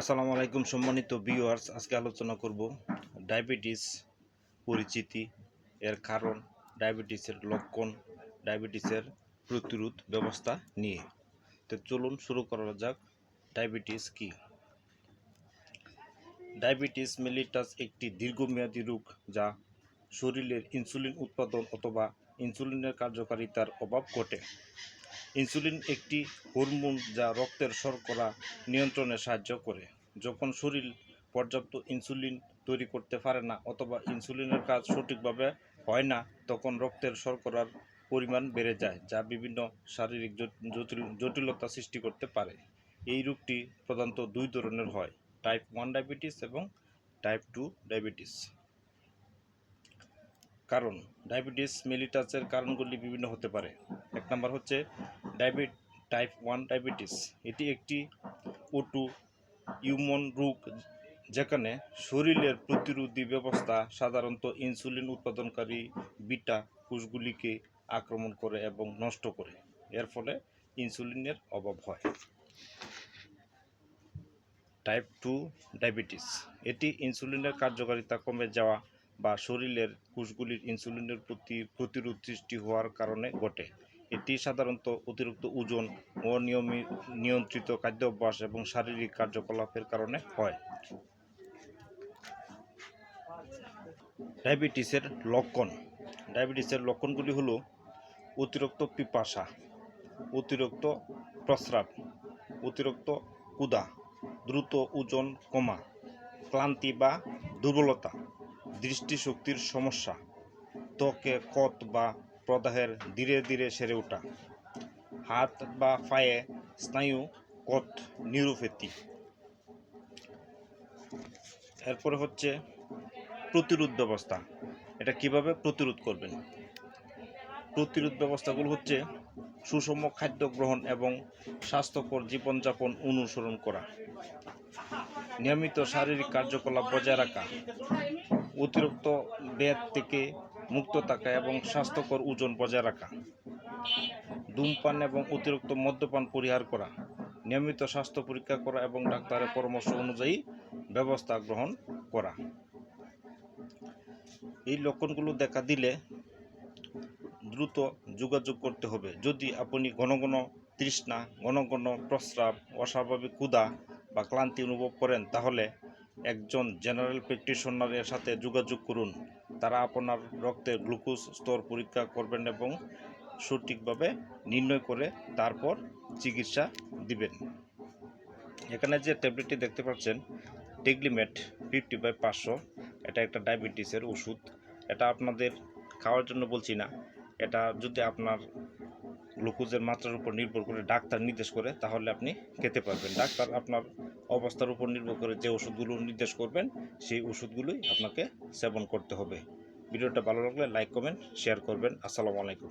আসসালামু আলাইকুম সম্মানিত ভিউয়ার্স আজকে আলোচনা করব ডায়াবেটিস পরিচিতি এর কারণ ডায়াবেটিসের লক্ষণ ডায়াবেটিসের প্রতিরোধ ব্যবস্থা নিয়ে। তো চলুন শুরু করা যাক ডায়াবেটিস কি? ডায়াবেটিস মেলিটাস একটি দীর্ঘমেয়াদী রোগ যা শরীরের ইনসুলিন উৎপাদন অথবা ইনসুলিনের কার্যকারিতার অভাব ঘটে। ইনসুলিন একটি হরমোন যা রক্তের শর্করা নিয়ন্ত্রণে সাহায্য করে। যখন শরীর পর্যাপ্ত ইনসুলিন তৈরি করতে পারে না অথবা ইনসুলিনের কাজ সঠিকভাবে হয় না, তখন রক্তের শর্করার পরিমাণ বেড়ে যায়, যা বিভিন্ন শারীরিক জটিল জটিলতা সৃষ্টি করতে পারে। এই রোগটি প্রধানত দুই ধরনের হয়, টাইপ ওয়ান ডায়াবেটিস এবং টাইপ টু ডায়াবেটিস। কারণ, ডায়াবেটিস মেলিটাসের কারণগুলি বিভিন্ন হতে পারে। এক নম্বর হচ্ছে ডায়াবেট টাইপ ওয়ান ডায়াবেটিস এটি একটি ওটু ইউমন রোগ, যেখানে শরীরের প্রতিরোধী ব্যবস্থা সাধারণত ইনসুলিন উৎপাদনকারী বিটা কোষগুলিকে আক্রমণ করে এবং নষ্ট করে। এর ফলে ইনসুলিনের অভাব হয়। টাইপ টু ডায়াবেটিস এটি ইনসুলিনের কার্যকারিতা কমে যাওয়া বা শরীরের কোষগুলির ইনসুলিনের প্রতি প্রতিরোধ সৃষ্টি হওয়ার কারণে ঘটে। এটি সাধারণত অতিরিক্ত ওজন অনিয়মিত নিয়ন্ত্রিত খাদ্যাভ্যাস এবং শারীরিক কার্যকলাপের কারণে হয়। ডায়াবেটিসের লক্ষণ। ডায়াবেটিসের লক্ষণগুলি হলো অতিরিক্ত পিপাসা, অতিরিক্ত প্রস্রাব, অতিরিক্ত ক্ষুধা, দ্রুত ওজন কমা, ক্লান্তি বা দুর্বলতা, দৃষ্টিশক্তির সমস্যা, ত্বকে কত বা প্রদাহের ধীরে ধীরে সেরে ওঠা। হাত বা পায়ে স্নায়ু কট নিউরোপ্যাথি এরপরে হচ্ছে প্রতিরোধ ব্যবস্থা। এটা কীভাবে প্রতিরোধ করবেন? প্রতিরোধ ব্যবস্থাগুলো হচ্ছে সুষম খাদ্য গ্রহণ এবং স্বাস্থ্যকর জীবনযাপন অনুসরণ করা। নিয়মিত শারীরিক কার্যকলাপ বজায় রাখা। অতিরিক্ত ব্যাধ থেকে মুক্ত থাকা এবং স্বাস্থ্যকর ওজন বজায় রাখা, ধূমপান এবং অতিরিক্ত মদ্যপান পরিহার করা, নিয়মিত স্বাস্থ্য পরীক্ষা করা এবং ডাক্তারের পরামর্শ অনুযায়ী ব্যবস্থা গ্রহণ করা। এই লক্ষণগুলো দেখা দিলে দ্রুত যোগাযোগ করতে হবে। যদি আপনি ঘন ঘন তৃষ্ণা, ঘন ঘন প্রস্রাব, অস্বাভাবিক ক্ষুধা বা ক্লান্তি অনুভব করেন, তাহলে একজন জেনারেল প্র্যাকটিশনারের সাথে যোগাযোগ করুন। তারা আপনার রক্তের গ্লুকোজ স্তর পরীক্ষা করবেন এবং সঠিকভাবে নির্ণয় করে তারপর চিকিৎসা দিবেন। এখানে যে ট্যাবলেটটি দেখতে পাচ্ছেন, টেগলিমেট ফিফটি বাই পাঁচশো, এটা একটা ডায়াবেটিসের ওষুধ। এটা আপনাদের খাওয়ার জন্য বলছি না, এটা যদি আপনার গ্লুকোজের মাত্রার উপর নির্ভর করে ডাক্তার নির্দেশ করে, তাহলে আপনি খেতে পারবেন। ডাক্তার আপনার অবস্থার উপর নির্ভর করে যে ওষুধগুলো নির্দেশ করবেন, সেই ওষুধগুলোই আপনাকে সেবন করতে হবে। ভিডিওটা ভালো লাগলে লাইক, কমেন্ট, শেয়ার করবেন। আসসালামু আলাইকুম।